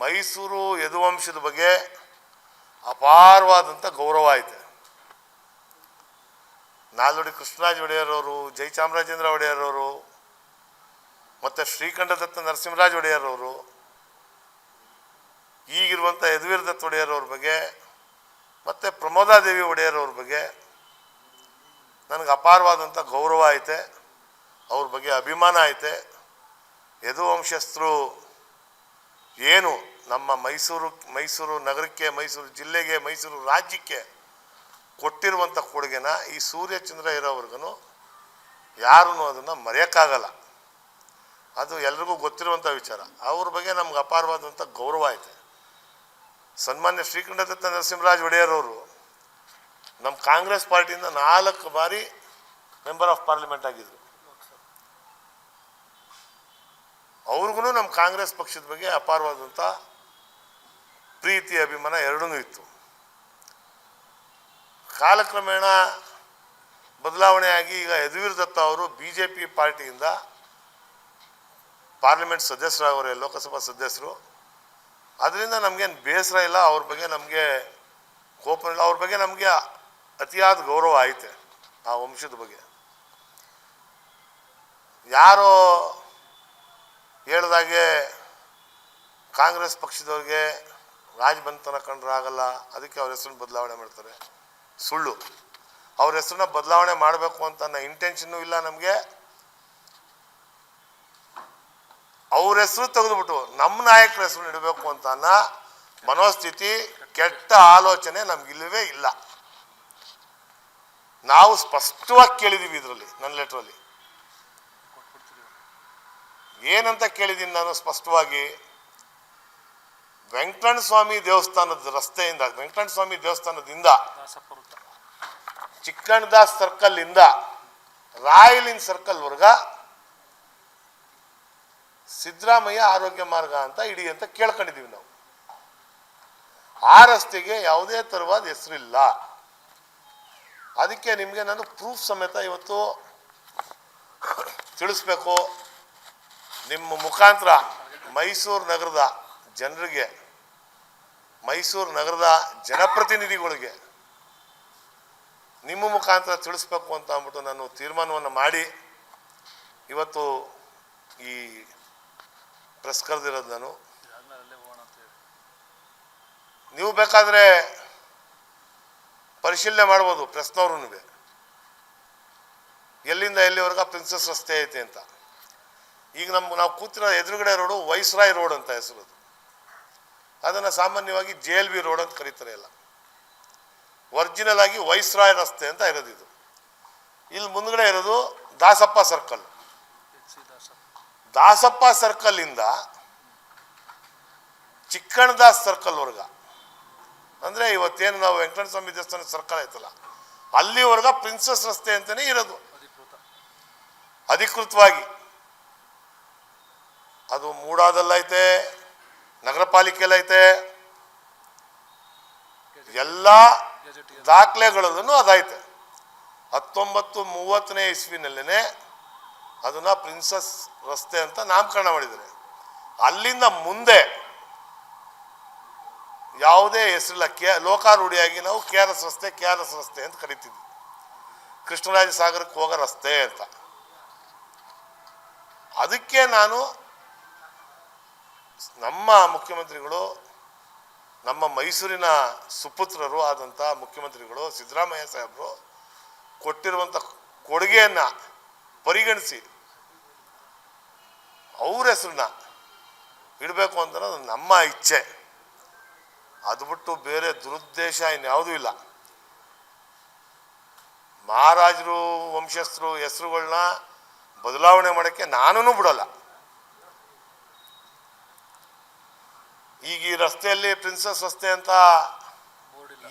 ಮೈಸೂರು ಯದುವಂಶದ ಬಗ್ಗೆ ಅಪಾರವಾದಂಥ ಗೌರವ ಐತೆ. ನಾಲ್ವಡಿ ಕೃಷ್ಣರಾಜ ಒಡೆಯರ್ ಅವರು ಜಯಚಾಮರಾಜೇಂದ್ರ ಒಡೆಯರ್ ಅವರು, ಮತ್ತು ಶ್ರೀಕಂಠದತ್ತ ನರಸಿಂಹರಾಜ ಒಡೆಯರ್ ಅವರು ಈಗಿರುವಂಥ ಯದುವೀರ್ ದತ್ತ ಒಡೆಯರ್ ಅವ್ರ ಬಗ್ಗೆ, ಮತ್ತು ಪ್ರಮೋದಾದೇವಿ ಒಡೆಯರ್ ಅವ್ರ ಬಗ್ಗೆ ನನಗೆ ಅಪಾರವಾದಂಥ ಗೌರವ ಐತೆ. ಅವ್ರ ಬಗ್ಗೆ ಅಭಿಮಾನ ಐತೆ. ಯದುವಂಶಸ್ಥರು ಏನು ನಮ್ಮ ಮೈಸೂರು ಮೈಸೂರು ನಗರಕ್ಕೆ, ಮೈಸೂರು ಜಿಲ್ಲೆಗೆ, ಮೈಸೂರು ರಾಜ್ಯಕ್ಕೆ ಕೊಟ್ಟಿರುವಂಥ ಕೊಡುಗೆನ ಈ ಸೂರ್ಯಚಂದ್ರ ಇರೋವರೆಗೂ ಯಾರೂ ಅದನ್ನು ಮರೆಯೋಕ್ಕಾಗಲ್ಲ. ಅದು ಎಲ್ರಿಗೂ ಗೊತ್ತಿರುವಂಥ ವಿಚಾರ. ಅವ್ರ ಬಗ್ಗೆ ನಮ್ಗೆ ಅಪಾರವಾದಂಥ ಗೌರವ ಐತೆ. ಸನ್ಮಾನ್ಯ ಶ್ರೀಕಂಠದತ್ತ ನರಸಿಂಹರಾಜ್ ಒಡೆಯರ್ ಅವರು ನಮ್ಮ ಕಾಂಗ್ರೆಸ್ ಪಾರ್ಟಿಯಿಂದ ನಾಲ್ಕು ಬಾರಿ ಮೆಂಬರ್ ಆಫ್ ಪಾರ್ಲಿಮೆಂಟ್ ಆಗಿದ್ರು. ಅವ್ರಿಗೂ ನಮ್ಮ ಕಾಂಗ್ರೆಸ್ ಪಕ್ಷದ ಬಗ್ಗೆ ಅಪಾರವಾದಂಥ ಪ್ರೀತಿ, ಅಭಿಮಾನ ಎರಡೂ ಇತ್ತು. ಕಾಲಕ್ರಮೇಣ ಬದಲಾವಣೆಯಾಗಿ ಈಗ ಯದುವೀರ್ ದತ್ತ ಅವರು ಬಿ ಜೆ ಪಿ ಪಾರ್ಟಿಯಿಂದ ಪಾರ್ಲಿಮೆಂಟ್ ಸದಸ್ಯರಾಗವ್ರೆ ಲೋಕಸಭಾ ಸದಸ್ಯರು. ಅದರಿಂದ ನಮಗೇನು ಬೇಸರ ಇಲ್ಲ, ಅವ್ರ ಬಗ್ಗೆ ನಮಗೆ ಕೋಪ ಇಲ್ಲ, ಅವ್ರ ಬಗ್ಗೆ ನಮಗೆ ಅತಿಯಾದ ಗೌರವ ಐತೆ ಆ ವಂಶದ ಬಗ್ಗೆ. ಯಾರೋ ಹೇಳ್ದಾಗೆ ಕಾಂಗ್ರೆಸ್ ಪಕ್ಷದವ್ರಿಗೆ ರಾಜ್ ಬಂತನ ಕಂಡ್ರೆ ಆಗಲ್ಲ, ಅದಕ್ಕೆ ಅವ್ರ ಹೆಸರನ್ನ ಬದಲಾವಣೆ ಮಾಡ್ತಾರೆ. ಸುಳ್ಳು. ಅವ್ರ ಹೆಸರನ್ನ ಬದಲಾವಣೆ ಮಾಡಬೇಕು ಅಂತ ಅನ್ನೋ ಇಂಟೆನ್ಷನ್ನು ಇಲ್ಲ ನಮಗೆ. ಅವ್ರ ಹೆಸರು ತೆಗೆದುಬಿಟ್ಟು ನಮ್ಮ ನಾಯಕರ ಹೆಸರು ಇಡಬೇಕು ಅಂತ ಮನೋಸ್ಥಿತಿ ಕೆಟ್ಟ ಆಲೋಚನೆ ನಮಗಿಲ್ಲವೇ ಇಲ್ಲ. ನಾವು ಸ್ಪಷ್ಟವಾಗಿ ಕೇಳಿದ್ದೀವಿ ಇದರಲ್ಲಿ, ನನ್ನ ಲೆಟ್ರಲ್ಲಿ ಏನಂತ ಕೇಳಿದ್ದೀನಿ ನಾನು ಸ್ಪಷ್ಟವಾಗಿ ವೆಂಕಟಣ ಸ್ವಾಮಿ ದೇವಸ್ಥಾನದ ರಸ್ತೆಯಿಂದ ವೆಂಕಟಣ ಸ್ವಾಮಿ ದೇವಸ್ಥಾನದಿಂದ ಚಿಕ್ಕಣ್ಣದಾಸ್ ಸರ್ಕಲ್ ಇಂದ ರಾಯಲಿನ್ ಸರ್ಕಲ್ ವರ್ಗ ಸಿದ್ದರಾಮಯ್ಯ ಆರೋಗ್ಯ ಮಾರ್ಗ ಅಂತ ಇಡಿ ಅಂತ ಕೇಳ್ಕೊಂಡಿದ್ದೀವಿ ನಾವು. ಆ ರಸ್ತೆಗೆ ಯಾವುದೇ ತರವಾದ ಹೆಸರಿಲ್ಲ. ಅದಕ್ಕೆ ನಿಮಗೆ ನಾನು ಪ್ರೂಫ್ ಸಮೇತ ಇವತ್ತು ತಿಳಿಸ್ಬೇಕು. ನಿಮ್ಮ ಮುಖಾಂತರ ಮೈಸೂರು ನಗರದ ಜನರಿಗೆ, ಮೈಸೂರು ನಗರದ ಜನಪ್ರತಿನಿಧಿಗಳಿಗೆ ನಿಮ್ಮ ಮುಖಾಂತರ ತಿಳಿಸ್ಬೇಕು ಅಂತ ಅಂದ್ಬಿಟ್ಟು ನಾನು ತೀರ್ಮಾನವನ್ನು ಮಾಡಿ, ಇವತ್ತು ಈ ಪ್ರೆಸ್ ಕರೆದಿರೋದು ನಾನು. ನೀವು ಬೇಕಾದರೆ ಪರಿಶೀಲನೆ ಮಾಡ್ಬೋದು ಪ್ರೆಸ್ನವ್ರೂ ಎಲ್ಲಿಂದ ಎಲ್ಲಿವರೆಗೂ ಪ್ರಿನ್ಸಸ್ ರಸ್ತೆ ಐತೆ ಅಂತ. ಈಗ ನಮ್ಮ ನಾವು ಕೂತಿರೋ ಎದುರುಗಡೆ ರೋಡು ವೈಸ್ರಾಯ್ ರೋಡ್ ಅಂತ ಹೆಸರು ಅದು. ಅದನ್ನು ಸಾಮಾನ್ಯವಾಗಿ ಜೆ ಎಲ್ ಬಿ ರೋಡ್ ಅಂತ ಕರೀತಾರೆ ಎಲ್ಲ. ಒರಿಜಿನಲ್ ಆಗಿ ವೈಸ್ರಾಯ್ ರಸ್ತೆ ಅಂತ ಇರೋದು ಇದು ಇಲ್ಲಿ ಮುಂದ್ಗಡೆ ಇರೋದು ದಾಸಪ್ಪ ಸರ್ಕಲ್. ದಾಸಪ್ಪ ಸರ್ಕಲ್ ಇಂದ ಚಿಕ್ಕಣ್ಣದಾಸ್ ಸರ್ಕಲ್ ವರ್ಗ. ಅಂದ್ರೆ ಇವತ್ತೇನು ನಾವು ವೆಂಕಟ ಸ್ವಾಮಿ ದೇವಸ್ಥಾನ ಸರ್ಕಲ್ ಐತಲ್ಲ ಅಲ್ಲಿವರೆಗ ಪ್ರಿನ್ಸಸ್ ರಸ್ತೆ ಅಂತಾನೆ ಇರೋದು. ಅಧಿಕೃತ. ಅಧಿಕೃತವಾಗಿ. ಅದು ಮೂಡಾದಲ್ಲೈತೆ ನಗರ ಪಾಲಿಕೆಯಲ್ಲೈತೆ ಎಲ್ಲ ದಾಖಲೆಗಳಲ್ಲೂ ಅದೈತೆ. ಹತ್ತೊಂಬತ್ತು ಮೂವತ್ತನೇ ಇಸ್ವಿನಲ್ಲೇ ಅದನ್ನ ಪ್ರಿನ್ಸಸ್ ರಸ್ತೆ ಅಂತ ನಾಮಕರಣ ಮಾಡಿದ್ದಾರೆ. ಅಲ್ಲಿಂದ ಮುಂದೆ ಯಾವುದೇ ಹೆಸರಿಲ್ಲ, ಕೆ, ಲೋಕಾರೂಢಿಯಾಗಿ ನಾವು ಕೆ ಆರ್ ಎಸ್ ರಸ್ತೆ, ಕೆ ಆರ್ ಎಸ್ ರಸ್ತೆ ಅಂತ ಕರಿತಿದ್ವಿ. ಕೃಷ್ಣರಾಜ ಸಾಗರಕ್ಕೆ ಹೋಗೋ ರಸ್ತೆ ಅಂತ. ಅದಕ್ಕೆ ನಾನು ನಮ್ಮ ಮುಖ್ಯಮಂತ್ರಿಗಳು, ನಮ್ಮ ಮೈಸೂರಿನ ಸುಪುತ್ರರು ಆದಂಥ ಮುಖ್ಯಮಂತ್ರಿಗಳು ಸಿದ್ದರಾಮಯ್ಯ ಸಾಹೇಬರು ಕೊಟ್ಟಿರುವಂಥ ಕೊಡುಗೆಯನ್ನು ಪರಿಗಣಿಸಿ ಅವ್ರ ಹೆಸರನ್ನ ಇಡಬೇಕು ಅಂತ ನಮ್ಮ ಇಚ್ಛೆ. ಅದು ಬಿಟ್ಟು ಬೇರೆ ದುರುದ್ದೇಶ ಇನ್ಯಾವುದೂ ಇಲ್ಲ. ಮಹಾರಾಜರು, ವಂಶಸ್ಥರು ಹೆಸರುಗಳನ್ನ ಬದಲಾವಣೆ ಮಾಡೋಕ್ಕೆ ನಾನೂ ಬಿಡಲ್ಲ. ಈಗ ಈ ರಸ್ತೆಯಲ್ಲಿ ಪ್ರಿನ್ಸಸ್ ರಸ್ತೆ ಅಂತ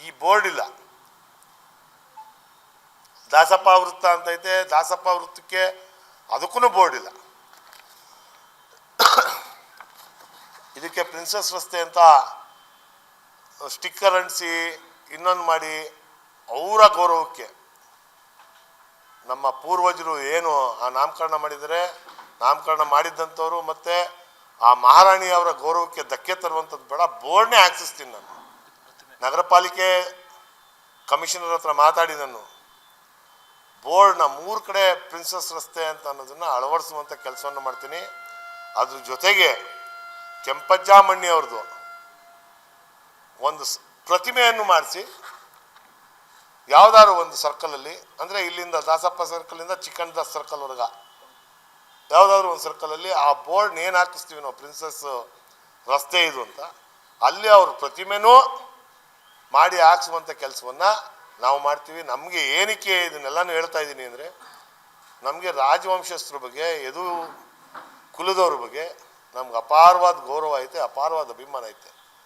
ಈ ಬೋರ್ಡ್ ಇಲ್ಲ. ದಾಸಪ್ಪ ವೃತ್ತ ಅಂತ ಐತೆ. ದಾಸಪ್ಪ ವೃತ್ತಕ್ಕೆ ಅದಕ್ಕೂ ಬೋರ್ಡ್ ಇಲ್ಲ. ಇದಕ್ಕೆ ಪ್ರಿನ್ಸಸ್ ರಸ್ತೆ ಅಂತ ಸ್ಟಿಕ್ಕರ್ ಅಂಟಿಸಿ ಇನ್ನೊಂದು ಮಾಡಿ ಅವರ ಗೌರವಕ್ಕೆ ನಮ್ಮ ಪೂರ್ವಜರು ಏನು ಆ ನಾಮಕರಣ ಮಾಡಿದರೆ ನಾಮಕರಣ ಮಾಡಿದ್ದಂಥವ್ರು ಮತ್ತು ಆ ಮಹಾರಾಣಿ ಅವರ ಗೌರವಕ್ಕೆ ಧಕ್ಕೆ ತರುವಂಥದ್ದು ಬೇಡ. ಬೋರ್ಡ್ನೇ ಹಾಕ್ಸಿಸ್ತೀನಿ ನಾನು. ನಗರ ಪಾಲಿಕೆ ಕಮಿಷನರ್ ಹತ್ರ ಮಾತಾಡಿ ನಾನು. ಬೋರ್ಡ್ನ ಮೂರು ಕಡೆ ಪ್ರಿನ್ಸಸ್ ರಸ್ತೆ ಅಂತ ಅನ್ನೋದನ್ನು ಅಳವಡಿಸುವಂಥ ಕೆಲಸವನ್ನು ಮಾಡ್ತೀನಿ. ಅದ್ರ ಜೊತೆಗೆ ಕೆಂಪಜ್ಜಾಮಣ್ಣಿ ಅವ್ರದ್ದು ಒಂದು ಪ್ರತಿಮೆಯನ್ನು ಮಾಡಿಸಿ. ಯಾವುದಾದ್ರು ಒಂದು ಸರ್ಕಲಲ್ಲಿ ಅಂದರೆ ಇಲ್ಲಿಂದ ದಾಸಪ್ಪ ಸರ್ಕಲಿಂದ ಚಿಕನ್ ದಾಸ್ ಸರ್ಕಲ್ವರೆಗ ಯಾವುದಾದ್ರು ಒಂದು ಸರ್ಕಲಲ್ಲಿ ಆ ಬೋರ್ಡ್ನ ಏನು ಹಾಕಿಸ್ತೀವಿ ನಾವು ಪ್ರಿನ್ಸಸ್ ರಸ್ತೆ ಇದು ಅಂತ, ಅಲ್ಲಿ ಅವ್ರ ಪ್ರತಿಮೆನೂ ಮಾಡಿ ಹಾಕ್ಸುವಂಥ ಕೆಲಸವನ್ನು ನಾವು ಮಾಡ್ತೀವಿ. ನಮಗೆ ಏನಕ್ಕೆ ಇದನ್ನೆಲ್ಲನೂ ಹೇಳ್ತಾ ಇದ್ದೀನಿ ಅಂದರೆ, ನಮಗೆ ರಾಜವಂಶಸ್ಥರ ಬಗ್ಗೆ ಯದು ಕುಲದವ್ರ ಬಗ್ಗೆ ನಮ್ಗೆ ಅಪಾರವಾದ ಗೌರವ ಐತೆ, ಅಪಾರವಾದ ಅಭಿಮಾನ ಐತೆ.